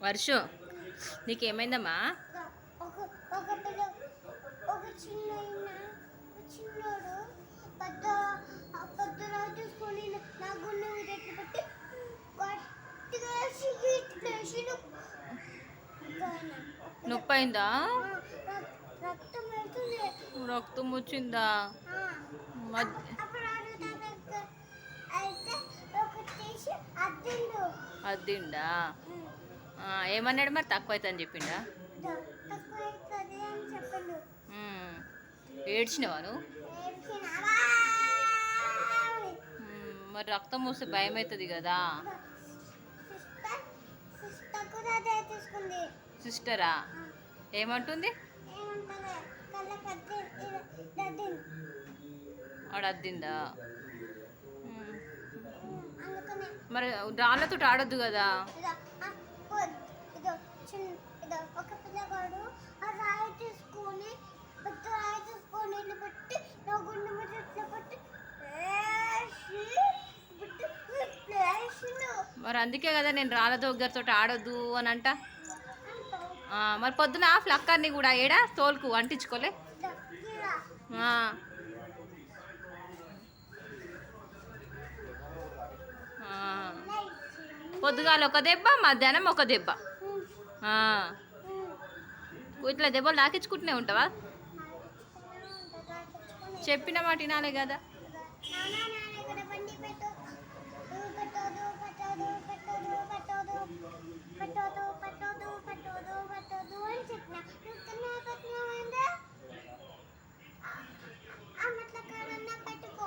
వర్షు నీకేమైందమ్మా? ఒక ఒక పిల్ల ఒక చిన్న ఆయన, ఒక చిన్నోడు పెద్ద ఆ పెద్ద రాజు తీసుకొని నా గుండె మీద ఎట్లా పెట్టి గట్టిగా వేసి ఇట్లా వేసిండు. ఇంకా ఆయన, నొప్పి అయిందా ఆ, రక్- రక్తం వచ్చిందా అద్దిండు. ఏమన్నాడు మరి? తక్కువ అవుతుందని చెప్పిండా ఏడ్చినవా మరి రక్తం వస్తే భయం అవుతుంది కదా. సిస్టరా? ఏమంటుంది? అడ్డిందా మరి రాళ్ళతో ఆడొద్దు కదా. చిన్న ఒక పిల్లగాడు ఆ రాయి తీసుకొని పెద్ద రాయి తీసుకొని ఇట్లా పెట్టి నా గుండె మీద ఇట్లా పెట్టి మరి అందుకే కదా నేను రాళ్ళ దగ్గరతో ఆడొద్దు అని అంట. ఆ, మరి పొద్దున ఫ్లక్కర్ని కూడా ఏడా తోలుకు అంటించుకోలే. ఆ. ఆ. పొద్దుగాల ఒక దెబ్బ మధ్యాహ్నం ఒక దెబ్బ. ఆ. ఇట్లా దెబ్బలు తాకించుకుంటూనే ఉంటావా చెప్పిన మాట వినాలి కదా పెట్టుకో